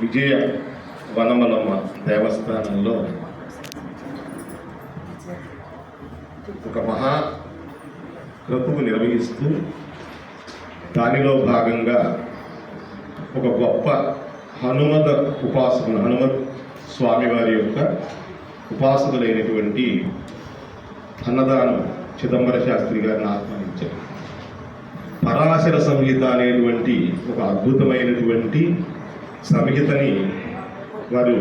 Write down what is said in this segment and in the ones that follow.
విజయ వనమలమ్మ దేవస్థానంలో ఒక మహా క్రతువు నిర్వహిస్తూ దానిలో భాగంగా ఒక గొప్ప హనుమత ఉపాసన హనుమత్ స్వామివారి యొక్క ఉపాసకులైనటువంటి అన్నదానం చిదంబర శాస్త్రి గారిని ఆహ్వానించారు. పరాశర సంహిత అనేటువంటి ఒక అద్భుతమైనటువంటి సంహితని వారు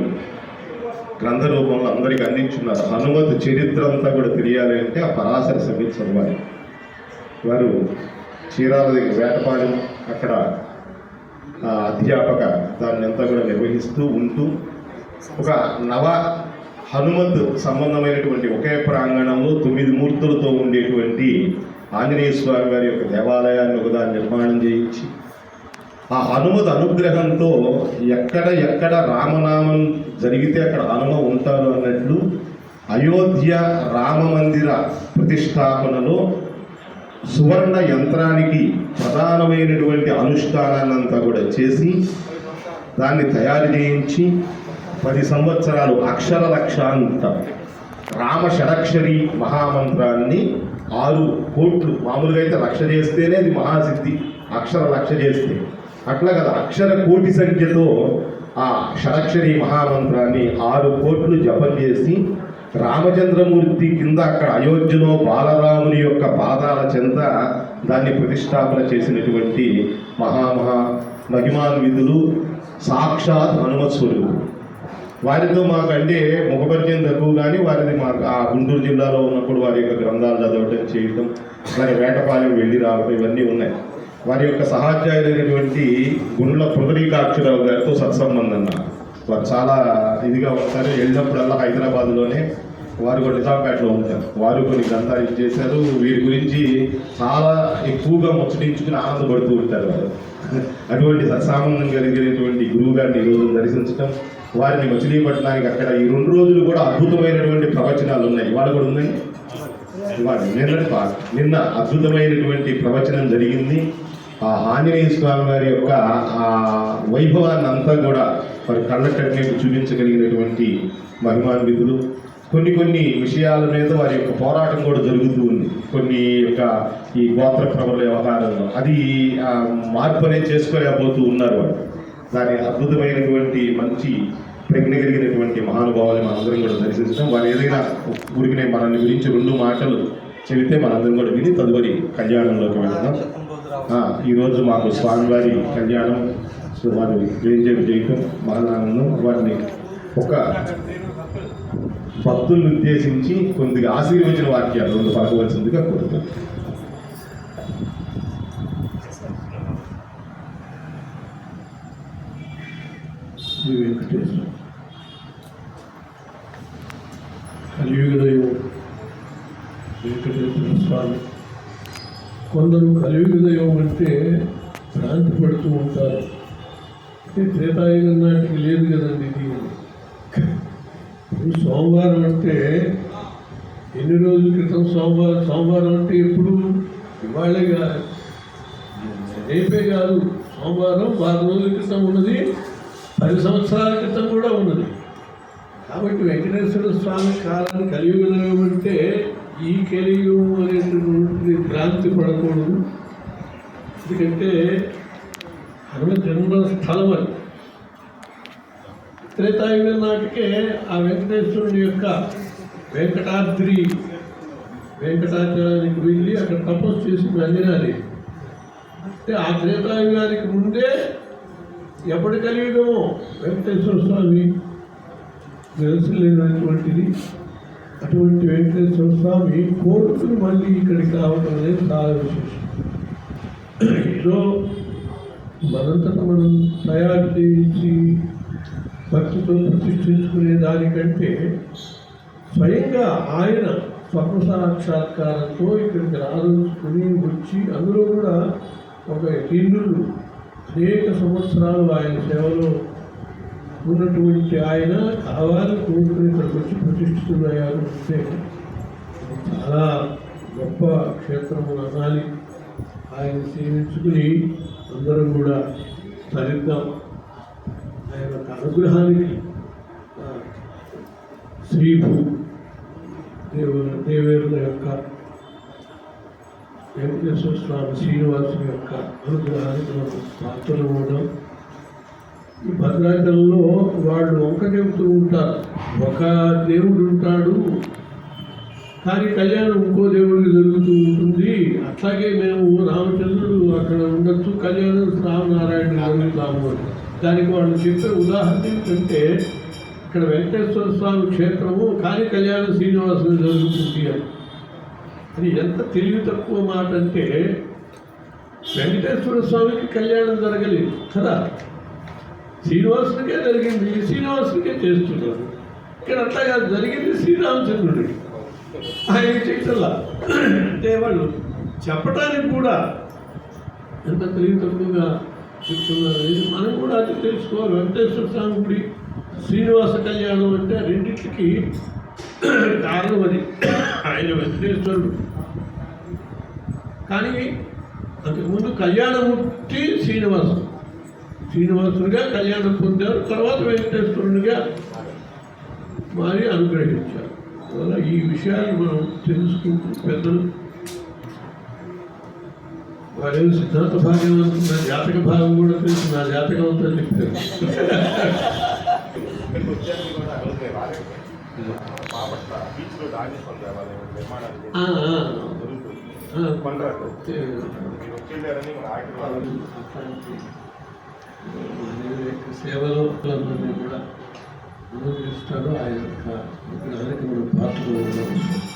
గ్రంథ రూపంలో అందరికీ అందించున్నారు. హనుమత్ చరిత్ర అంతా కూడా తెలియాలి అంటే ఆ పరాశర సంహిత చదవాలి వారు చీరాల దగ్గర వేటపాడి అక్కడ ఆ, అధ్యాపక దాన్ని అంతా కూడా నిర్వహిస్తూ ఉంటూ ఒక నవ హనుమత్ సంబంధమైనటువంటి ఒకే ప్రాంగణంలో తొమ్మిది మూర్తులతో ఉండేటువంటి ఆంజనేయ స్వామి వారి యొక్క దేవాలయాన్ని ఒకదాన్ని నిర్మాణం చేయించి ఆ హనుమత్ అనుగ్రహంతో ఎక్కడ ఎక్కడ రామనామం జరిగితే అక్కడ హనుమ ఉంటారు అన్నట్లు అయోధ్య రామ మందిర ప్రతిష్టాపనలో సువర్ణ యంత్రానికి ప్రధానమైనటువంటి అనుష్ఠానాన్నంతా కూడా చేసి దాన్ని తయారు చేయించి పది సంవత్సరాలు అక్షర లక్షాంత రామ షడక్షరి మహామంత్రాన్ని ఆరు కోట్లు. మామూలుగా అయితే లక్ష చేస్తేనే అది మహాసిద్ధి. అక్షర లక్ష చేస్తే. అట్లా కదా అక్షర కోటి సంఖ్యతో ఆ షడక్షరి మహామంత్రాన్ని ఆరు కోట్లు జపం చేసి రామచంద్రమూర్తి కింద అక్కడ అయోధ్యలో బాలరాముని యొక్క పాదాల చెంత దాన్ని ప్రతిష్టాపన చేసినటువంటి మహామహా మహిమాన్విధులు సాక్షాత్ హనుమత్ వారితో మాకు అంటే ముఖపరిచయం తక్కువ కానీ వారిది మాకు ఆ గుంటూరు జిల్లాలో ఉన్నప్పుడు వారి యొక్క గ్రంథాలు చదవటం చేయటం అలాగే వేటపాలెం వెళ్ళి రావటం ఇవన్నీ ఉన్నాయి. వారి యొక్క సహాధ్యాయులైనటువంటి గుండ్ల పునరీకాక్షరావు గారితో సత్సంబంధం నాకు వారు చాలా ఇదిగా ఉంటారు. వెళ్ళినప్పుడల్లా హైదరాబాద్లోనే వారు కూడా నిజాంపేటలో ఉంటారు. వారు కొన్ని గ్రంథాలు చేశారు. వీరి గురించి చాలా ఎక్కువగా ముచ్చటించుకుని ఆనందపడుతూ ఉంటారు వారు. అటువంటి సత్సామందం కలిగినటువంటి గురువు గారిని ఈరోజు దర్శించడం వారిని మచిలీపట్నానికి అక్కడ ఈ రెండు రోజులు కూడా అద్భుతమైనటువంటి ప్రవచనాలు ఉన్నాయి. ఇవాళ కూడా ఉన్నాయి ఇవాళ నిన్న నిన్న అద్భుతమైనటువంటి ప్రవచనం జరిగింది. ఆ ఆంజనేయ స్వామి వారి యొక్క ఆ వైభవాన్ని అంతా కూడా వారి కళ్ళ చూపించగలిగినటువంటి మహిమాన్వితులు. కొన్ని కొన్ని విషయాల మీద వారి యొక్క పోరాటం కూడా జరుగుతూ ఉంది. కొన్ని యొక్క ఈ గోత్ర ప్రబల వ్యవహారంలో. అది మార్పు అనేది చేసుకోలేకపోతూ ఉన్నారు వాళ్ళు. దాని అద్భుతమైనటువంటి మంచి ప్రజ్ఞ కలిగినటువంటి మహానుభావాలు మనందరం కూడా దర్శిస్తాం. వారు ఏదైనా ఊరికినే మనల్ని గురించి రెండు మాటలు చెబితే మనందరం కూడా విని తదుపరి కళ్యాణంలోకి వెళ్దాం. ఈరోజు మాకు స్వామివారి కళ్యాణం సో వారు వేంజేపు చేయటం వారిని ఒక భక్తులను ఉద్దేశించి కొద్దిగా ఆశీర్వచన వాక్యాలు రెండు పలకవలసిందిగా కోరుతాం శ్రీ వెంకటేశ్వర. కలియుగ దైవం వెంకటేశ్వర స్వామి. కొందరు కలియుగదయం అంటే భ్రాంతి పడుతూ ఉంటారు. అంటే త్రేతాయుగం నాటికి లేదు కదండి ఇది సోమవారం అంటే ఎన్ని రోజుల క్రితం సోమవారం? సోమవారం అంటే ఎప్పుడు? ఇవాళే కాదు. రేపే కాదు. సోమవారం వారం రోజుల క్రితం ఉన్నది. పది సంవత్సరాల క్రితం కూడా ఉన్నది. కాబట్టి వెంకటేశ్వర స్వామి కాలాన్ని కలియుగం అంటే ఈ కలియుగం అనేటటువంటి భ్రాంతి పడకూడదు. ఎందుకంటే హనుమ జన్మ స్థలం అది. త్రేతాయుగం నాటికే ఆ వెంకటేశ్వరుని యొక్క వెంకటాద్రి వెంకటాచలానికి వెళ్ళి అక్కడ తపస్సు చేసి అంజనాది అంటే ఆ త్రేతాయుగానికి ముందే ఎప్పటి కలియుగమో? వెంకటేశ్వర స్వామి. వెలసలేనటువంటిది అటువంటి వెంకటేశ్వర స్వామి కోరుకుని మళ్ళీ ఇక్కడికి రావడం అనేది చాలా విశేషం. ఏదో మనంతట మనం తయారు చేయించి భక్తితో ప్రతిష్ఠించుకునే దానికంటే స్వయంగా ఆయన స్వప్న సాక్షాత్కారంతో ఇక్కడికి రాదలుచుకుని వచ్చి అందులో కూడా ఒక హిందువులు అనేక సంవత్సరాలు ఆయన సేవలో ఉన్నటువంటి ఆయన కావాలి కోరుకుని ఇక్కడికి వచ్చి ప్రతిష్ఠితులయ్యారు. అంటే చాలా గొప్ప క్షేత్రము అనాలి ఆయన సేవించుకుని అందరం కూడా తరిద్దాం. ఆయన యొక్క అనుగ్రహానికి శ్రీభూ దేవ దేవేరుల యొక్క వెంకటేశ్వర స్వామి శ్రీనివాసుని యొక్క అనుగ్రహానికి మనం పాత్రలు ఉండడం ఈ భద్రాచలంలో వాళ్ళు ఒక చెబుతూ ఉంటారు. ఒక దేవుడు ఉంటాడు కానీ కళ్యాణం ఇంకో దేవుడికి జరుగుతూ ఉంటుంది. అట్లాగే మేము రామచంద్రుడు అక్కడ ఉండొచ్చు. కళ్యాణం రామనారాయణ జరుగుతాము అని. దానికి వాళ్ళు చెప్పే ఉదాహరణ ఏంటంటే ఇక్కడ వెంకటేశ్వర స్వామి క్షేత్రము కానీ కళ్యాణం శ్రీనివాసుని జరుగుతుంది అని. అది ఎంత తెలివి తక్కువ మాట అంటే వెంకటేశ్వర స్వామికి కళ్యాణం జరగలేదు. కదా? శ్రీనివాసునికే జరిగింది. శ్రీనివాసునికే చేస్తున్నారు. ఇక్కడ అట్లాగా జరిగింది శ్రీరామచంద్రుడికి. ఆయన చేయటల్లా అంటే వాళ్ళు చెప్పడానికి కూడా ఎంత తెలివి తక్కువగా చెప్తున్నారు. ఇది మనం కూడా అది తెలుసుకోవాలి. వెంకటేశ్వర స్వామి గుడి శ్రీనివాస కళ్యాణం అంటే రెండింటికి కారణం అది. ఆయన వెంకటేశ్వరుడు. కానీ అంతకుముందు కళ్యాణమూర్తి శ్రీనివాసుడు. శ్రీనివాసుడిగా కళ్యాణం పొందారు. తర్వాత వెంకటేశ్వరునిగా మారి అనుగ్రహించారు. అందువల్ల ఈ విషయాలు మనం తెలుసుకుంటూ పెద్దలు వారేం సిద్ధాంత భాగం అనుకున్న జాతక భాగం కూడా తెలుసు నా జాతకం అంతా చెప్పారు ఇక్కడికి వచ్చాక కూడా అసలు రాలేదు బాపట్ల బీచ్లో దాగేశ్వరం దేవాలయం నిర్మాణాలు చేసి ఆ, ఆ, జరుగుతుంది ఆ, కొండరాడు ఏ, మీరు వచ్చేదారని మన ఆశీర్వాదం సేవలో అందరినీ కూడా అనుగ్రహిస్తాడు ఆయన యొక్క విగ్రహానికి మనం పాత్రలు ఉన్నాం